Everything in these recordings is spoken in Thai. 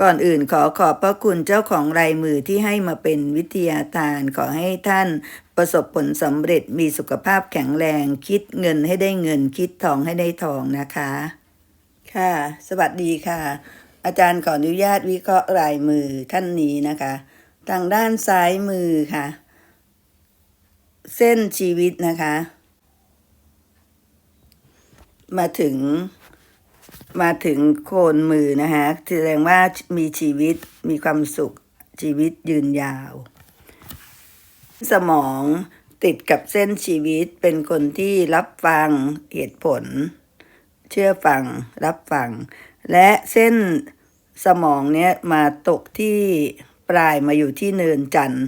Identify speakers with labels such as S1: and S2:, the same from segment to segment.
S1: ก่อนอื่นขอขอบพระคุณเจ้าของลายมือที่ให้มาเป็นวิทยาทานขอให้ท่านประสบผลสำเร็จมีสุขภาพแข็งแรง คิดเงินให้ได้เงินคิดทองให้ได้ทองนะคะ ค่ะ สวัสดีค่ะ อาจารย์ขออนุญาตวิเคราะห์ลายมือท่านนี้นะคะ ทางด้านซ้ายมือค่ะ เส้นชีวิตนะคะ มาถึง มาถึงโคนมือนะคะแสดงว่ามีชีวิตมีความสุขชีวิตยืนยาว สมองติดกับเส้นชีวิตเป็นคนที่รับฟังเหตุผล เชื่อฟังรับฟัง และเส้นสมองเนี้ยมาตกที่ปลายมาอยู่ที่เนินจันทร์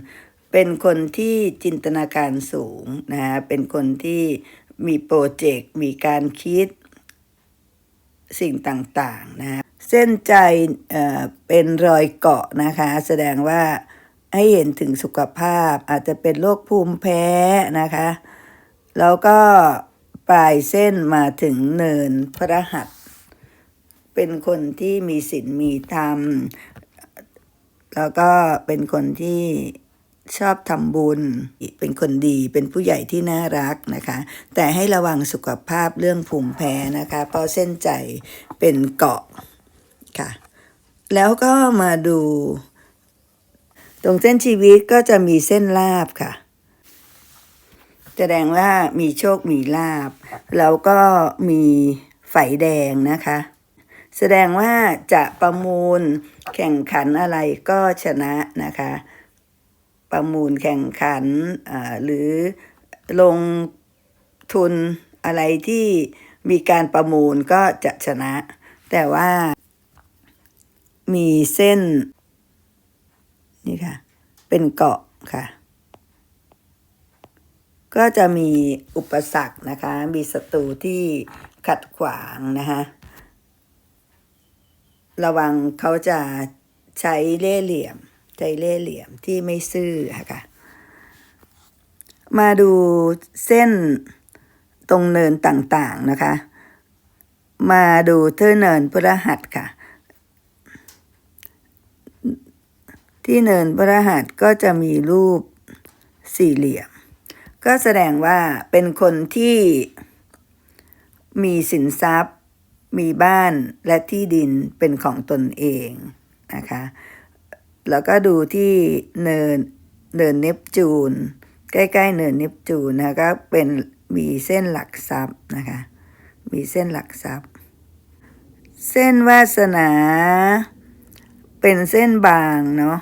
S1: เป็นคนที่จินตนาการสูงนะฮะเป็นคนที่มีโปรเจกต์มีการคิด สิ่งต่างๆนะเส้นใจเอ่อเป็นรอยเกาะนะคะ แสดงว่าให้เห็นถึงสุขภาพอาจจะเป็นโรคภูมิแพ้นะคะ แล้วก็ปลายเส้นมาถึงเนินพระหัสเป็นคนที่มีศีลมีธรรม แล้วก็เป็นคนที่ ชอบทำบุญ เป็นคนดีเป็นผู้ใหญ่ที่น่ารักนะคะ แต่ให้ระวังสุขภาพเรื่องภูมิแพ้นะคะ เพราะเส้นใจเป็นเกาะค่ะ แล้วก็มาดู ตรงเส้นชีวิตก็จะมีเส้นลาบค่ะ แสดงว่ามีโชคมีลาบ แล้วก็มีไฟแดงนะคะ แสดงว่าจะประมูลแข่งขันอะไรก็ชนะนะคะ ประมูลแข่งขันหรือลงทุนอะไรที่มีการประมูลก็จะชนะ แต่ว่ามีเส้น นี่ค่ะ เป็นเกาะค่ะ ก็จะมีอุปสรรคนะคะ มีศัตรูที่ขัดขวางนะคะระวังเขาจะใช้เล่ห์เหลี่ยม ใช้เล่เหลี่ยมที่ไม่ซื่อค่ะ มาดูเส้นตรงเนินต่างๆนะคะ มาดูเทือเนินพระหัสค่ะ ที่เนินพระหัสก็จะมีรูปสี่เหลี่ยม ก็แสดงว่าเป็นคนที่มีสินทรัพย์ มีบ้านและที่ดินเป็นของตนเองนะคะ แล้วก็ดูที่เนินเนินเนปจูน ใกล้ๆเนินเนปจูนนะก็เป็นมีเส้นหลักทรัพย์นะคะ มีเส้นหลักทรัพย์ เส้นวาสนา เป็นเส้นบางเนาะ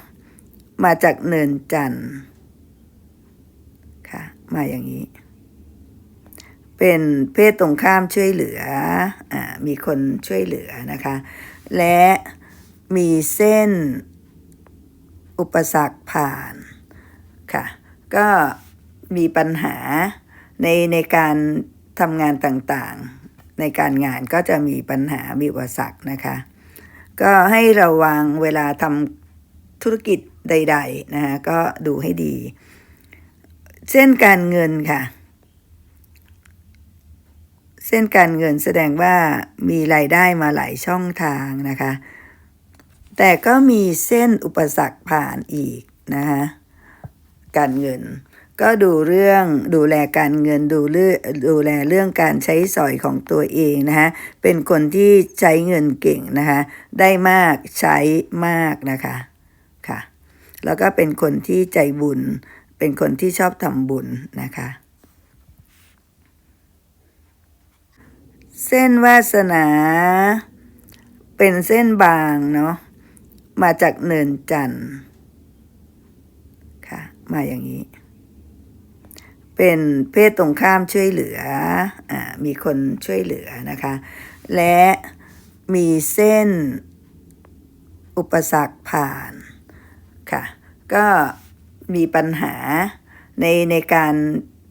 S1: มาจากเนินจันทร์ค่ะ มาอย่างนี้ เป็นเพศตรงข้ามช่วยเหลืออมีคนช่วยเหลือนะคะ และมีเส้น อุปสรรคผ่านค่ะ ก็มีปัญหาในในการทำงานต่างๆ ในการงานก็จะมีปัญหามีอุปสรรคนะคะ ก็ให้ระวังเวลาทำธุรกิจใด ๆ นะคะก็ดูให้ดี เส้นการเงินค่ะ เส้นการเงินแสดงว่ามีรายได้มาหลายช่องทางนะคะ แต่ก็มีเส้นอุปสรรคผ่านอีกนะคะการเงิน ก็ดูเรื่องดูแลการเงินดูเรื่องดูแลเรื่องการใช้สอยของตัวเองนะคะเป็นคนที่ใช้เงินเก่งนะคะได้มากใช้มากนะคะค่ะแล้วก็เป็นคนที่ใจบุญ เป็นคนที่ชอบทำบุญนะคะเส้นวาสนา เป็นเส้นบางเนาะ มาจากเนินจันทร์ค่ะ มาอย่างนี้ เป็นเพศตรงข้ามช่วยเหลืออมีคนช่วยเหลือนะคะ และมีเส้นอุปสรรคผ่านค่ะ ก็มีปัญหาในในการ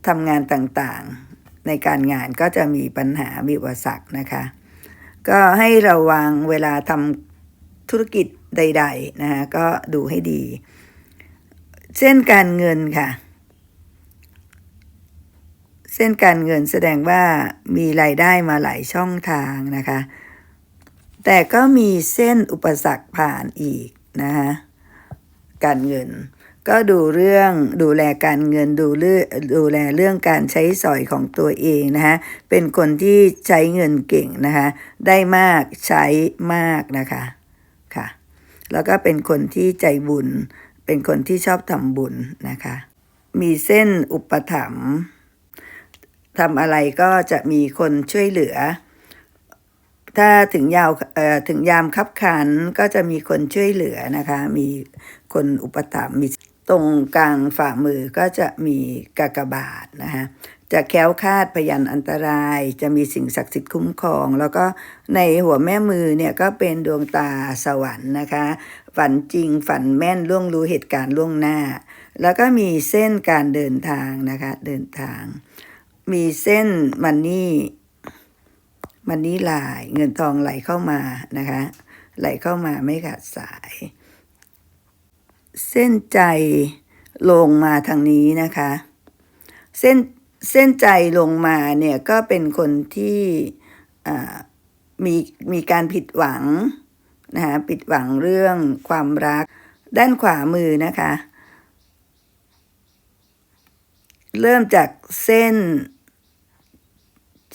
S1: ทำงานต่างๆ ในการงานก็จะมีปัญหามีอุปสรรคนะคะ ก็ให้ระวังเวลาทำธุรกิจ ใดๆนะคะก็ดูให้ดี เส้นการเงินค่ะ เส้นการเงินแสดงว่ามีรายได้มาหลายช่องทางนะคะ แต่ก็มีเส้นอุปสรรคผ่านอีกนะคะการเงินก็ดูเรื่องดูแลการเงินดูเรื่องดูแลเรื่องการใช้สอยของตัวเองนะคะเป็นคนที่ใช้เงินเก่งนะคะได้มากใช้มากนะคะค่ะ แล้วก็เป็นคนที่ใจบุญ เป็นคนที่ชอบทำบุญนะคะ มีเส้นอุปถัมภ์ทำอะไรก็จะมีคนช่วยเหลือ ถ้าถึงยาวถึงยามคับขันก็จะมีคนช่วยเหลือนะคะ มีคนอุปถัมภ์มีตรงกลางฝ่ามือก็จะมีกากบาทนะคะ จะแค้วคาดพยันอันตราย จะมีสิ่งศักดิ์สิทธิ์คุ้มครอง แล้วก็ในหัวแม่มือเนี่ยก็เป็นดวงตาสวรรค์นะคะ ฝันจริงฝันแม่นล่วงรู้เหตุการณ์ล่วงหน้า แล้วก็มีเส้นการเดินทางนะคะเดินทาง มีเส้นมันนี่มันนี่ลายเงินทองไหลเข้ามานะคะไหลเข้ามาไม่ขาดสาย เส้นใจลงมาทางนี้นะคะ เส้น เส้นใจลงมาเนี่ยก็เป็นคนที่มีมีการผิดหวังนะคะผิดหวังเรื่องความรัก ด้านขวามือนะคะ เริ่มจากเส้น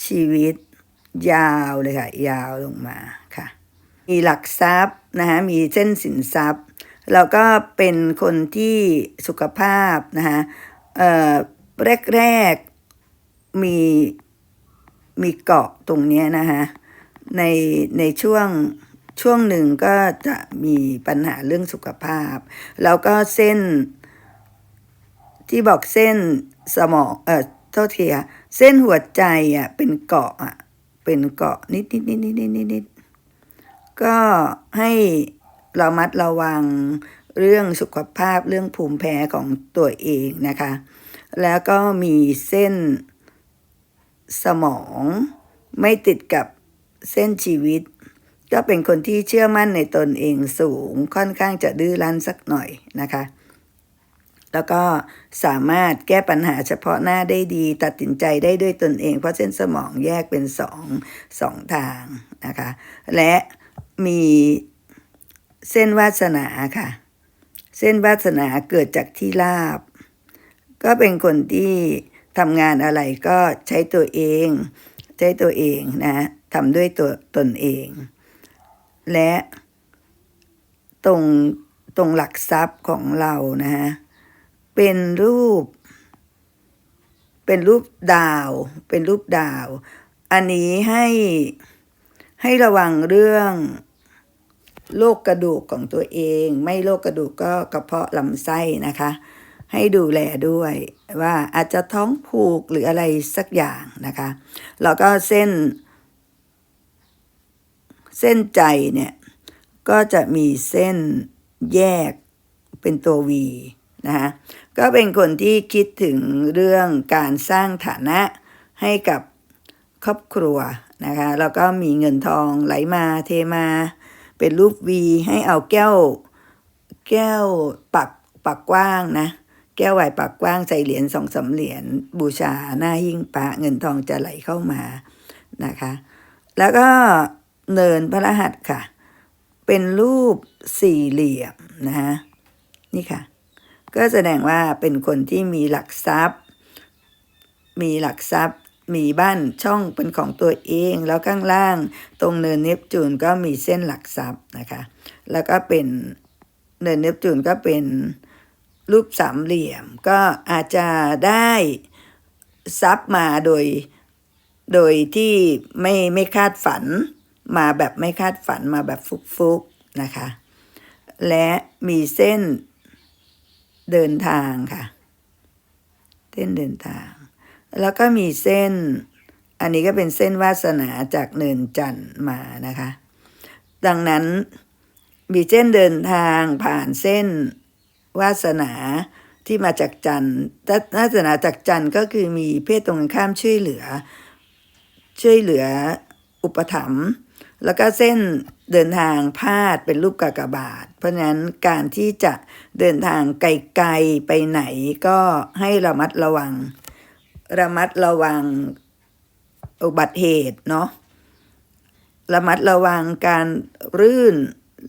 S1: ชีวิตยาวเลยค่ะ ยาวลงมาค่ะ มีหลักทรัพย์นะคะมีเส้นสินทรัพย์แล้วก็เป็นคนที่สุขภาพนะคะเอ่อแรก มีมีเกาะตรงนี้นะคะในในช่วงช่วงหนึ่งก็จะมีปัญหาเรื่องสุขภาพ แล้วก็เส้น ที่บอกเส้นสมองเออโทษทีอะเส้นหัวใจอะเป็นเกาะอะเป็นเกาะนิดนิดนิดนิดนิดนิดก็ให้เรามัดระวังเรื่องสุขภาพเรื่องภูมิแพ้ของตัวเองนะคะ แล้วก็มีเส้น สมอง ไม่ติดกับเส้นชีวิต ก็เป็นคนที่เชื่อมั่นในตนเองสูงค่อนข้างจะดื้อรั้นสักหน่อยนะคะ แล้วก็สามารถแก้ปัญหาเฉพาะหน้าได้ดี ตัดสินใจได้ด้วยตนเอง เพราะเส้นสมองแยกเป็นสองสองทางนะคะ และมีเส้นวาสนาค่ะ เส้นวาสนาเกิดจากที่ราบ ก็เป็นคนที่ ทำงานอะไรก็ใช้ตัวเอง ใช้ตัวเองนะทำด้วยตัวตนเอง และตรงตรงหลักทรัพย์ของเรานะฮะเป็นรูป เป็นรูปดาว เป็นรูปดาว อันนี้ให้ให้ระวังเรื่องโรคกระดูกของตัวเอง ไม่โรคกระดูกก็กระเพาะลำไส้นะคะ ให้ดูแลด้วยว่าอาจจะท้องผูกหรืออะไรสักอย่างนะคะแล้วก็เส้น เส้นใจเนี่ย ก็จะมีเส้นแยกเป็นตัววีนะคะก็เป็นคนที่คิดถึงเรื่องการสร้างฐานะให้กับครอบครัวนะคะแล้วก็มีเงินทองไหลมาเทมา เป็นรูปวีให้เอาแก้ว แก้วปักปักกว้างนะ แก้วไหวปากกว้างใส่เหรียญสองสามเหรียญบูชาหน้าหิ้งปะเงินทองจะไหลเข้ามานะคะ แล้วก็เนินพระรหัสค่ะ เป็นรูปสี่เหลี่ยมนะคะนี่ค่ะ ก็แสดงว่าเป็นคนที่มีหลักทรัพย์ มีหลักทรัพย์มีบ้านช่องเป็นของตัวเอง แล้วข้างล่างตรงเนินเนปจูนก็มีเส้นหลักทรัพย์นะคะ แล้วก็เป็นเนินเนปจูนก็เป็น รูปสามเหลี่ยม ก็อาจจะได้ทรัพมาโดย โดยที่ไม่ไม่คาดฝัน มาแบบไม่คาดฝันมาแบบฟุกๆนะคะ และมีเส้นเดินทางค่ะ เส้นเดินทาง แล้วก็มีเส้น อันนี้ก็เป็นเส้นวาสนาจากเนินจันทร์มานะคะ ดังนั้นมีเส้นเดินทางผ่านเส้น วาสนาที่มาจากจันทร์ถ้าวาสนาจากจันทร์ก็คือมีเพศตรงกันข้ามช่วยเหลือ ช่วยเหลืออุปถัมภ์แล้วก็เส้นเดินทางพาดเป็นรูปกากบาท เพราะฉะนั้นการที่จะเดินทางไกลๆไปไหนก็ให้ระมัดระวัง ระมัดระวังอุบัติเหตุเนาะระมัดระวังการรื่น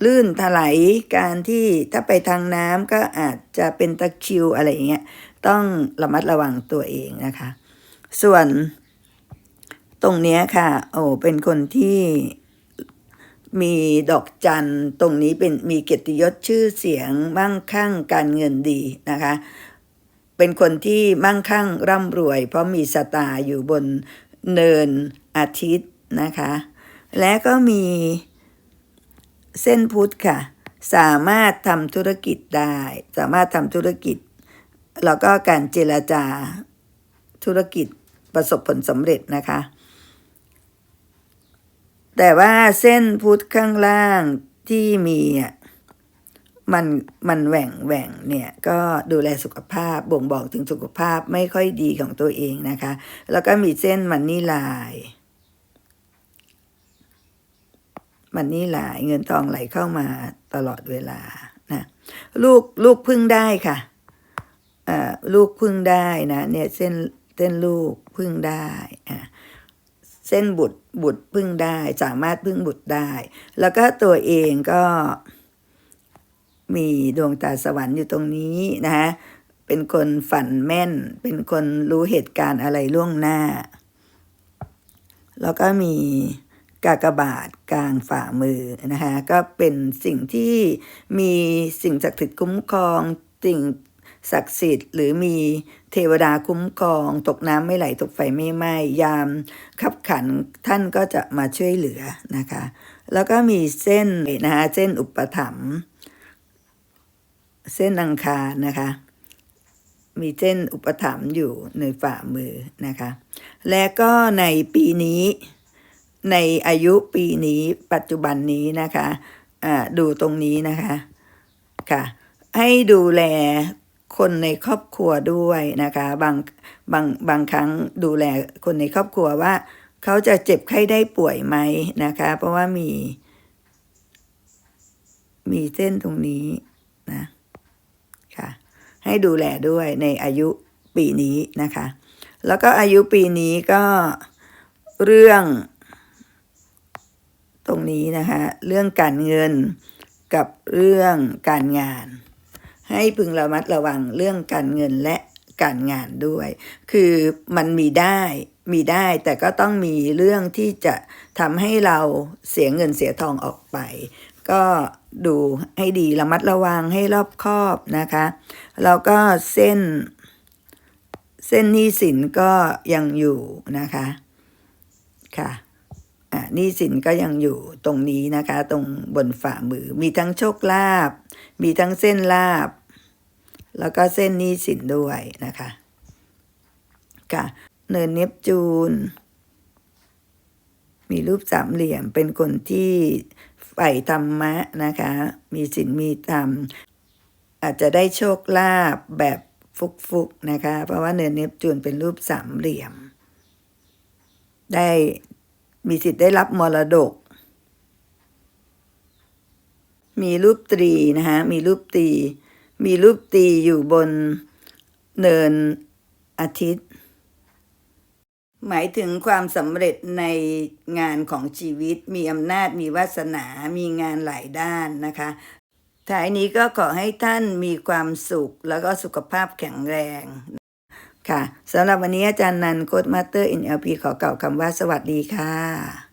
S1: ลื่นถลายการที่ถ้าไปทางน้ำก็อาจจะเป็นตะคิวอะไรอย่างเงี้ยต้องระมัดระวังตัวเองนะคะ ส่วนตรงเนี้ยค่ะ โอ้เป็นคนที่มีดอกจันตรงนี้เป็นมีเกียรติยศชื่อเสียงมั่งคั่งการเงินดีนะคะ เป็นคนที่มั่งคั่งร่ำรวย เพราะมีสตาร์อยู่บนเนินอาทิตย์นะคะ และก็มี เส้นพุทธค่ะ สามารถทำธุรกิจได้ สามารถทำธุรกิจ แล้วก็การเจรจาธุรกิจประสบผลสำเร็จนะคะ แต่ว่าเส้นพุทธข้างล่างที่มีอะมันมันแหว่งแหว่งเนี่ยก็ดูแลสุขภาพบ่งบอกถึงสุขภาพไม่ค่อยดีของตัวเองนะคะ แล้วก็มีเส้นมันนี่ลาย มันนี่หลายเงินทองไหลเข้ามาตลอดเวลานะลูกลูกพึ่งได้ค่ะเอ่อลูกพึ่งได้นะเนี่ยเส้นเส้นลูกพึ่งได้อะเส้นบุตรบุตรพึ่งได้สามารถพึ่งบุตรได้ แล้วก็ตัวเองก็มีดวงตาสวรรค์อยู่ตรงนี้นะฮะเป็นคนฝันแม่น เป็นคนรู้เหตุการณ์อะไรล่วงหน้า แล้วก็มี กากบาทกลางฝ่ามือนะคะก็เป็นสิ่งที่มีสิ่งศักดิ์สิทธิ์คุ้มครองสิ่งศักดิ์สิทธิ์หรือมีเทวดาคุ้มครอง ตกน้ำไม่ไหลตกไฟไม่ไหม้ยามขับขันท่านก็จะมาช่วยเหลือนะคะ แล้วก็มีเส้นนะคะเส้นอุปถัมภ์เส้นอังคารนะคะ มีเส้นอุปถัมภ์อยู่ในฝ่ามือนะคะ และก็ในปีนี้ ในอายุปีนี้ปัจจุบันนี้นะคะอ่าดูตรงนี้นะคะค่ะ ให้ดูแลคนในครอบครัวด้วยนะคะ บางบางบางครั้งดูแลคนในครอบครัวว่า เขาจะเจ็บไข้ได้ป่วยไหมนะคะ เพราะว่ามี มีเส้นตรงนี้นะค่ะให้ดูแลด้วยในอายุปีนี้นะคะ แล้วก็อายุปีนี้ก็เรื่อง ตรงนี้นะคะเรื่องการเงินกับเรื่องการงาน ให้พึงระมัดระวังเรื่องการเงินและการงานด้วย คือมันมีได้มีได้แต่ก็ต้องมีเรื่องที่จะทำให้เราเสียเงินเสียทองออกไป ก็ดูให้ดีระมัดระวังให้รอบคอบนะคะแล้วก็เส้น เส้นหนี้สินก็ยังอยู่นะคะค่ะ นี้สินก็ยังอยู่ตรงนี้นะคะ ตรงบนฝ่ามือ มีทั้งโชคลาภมีทั้งเส้นลาบ แล้วก็เส้นหนี้สินด้วยนะคะค่ะเนินเนปจูน มีรูปสามเหลี่ยมเป็นคนที่ใฝ่ธรรมะนะคะ มีศีลมีธรรม อาจจะได้โชคลาภแบบฟุกๆนะคะ เพราะว่าเนินเนปจูนเป็นรูปสามเหลี่ยม ได้ มีสิทธิ์ได้รับมรดก มีรูปตรีนะคะมีรูปตี มีรูปตีอยู่บนเนินอาทิตย์ หมายถึงความสำเร็จในงานของชีวิต มีอำนาจมีวาสนา มีงานหลายด้านนะคะท้ายนี้ก็ขอให้ท่านมีความสุขแล้วก็สุขภาพแข็งแรง ค่ะสำหรับวันนี้อาจารย์นันโคดมาสเตอร์ NLP ขอกล่าวคำว่าสวัสดีค่ะ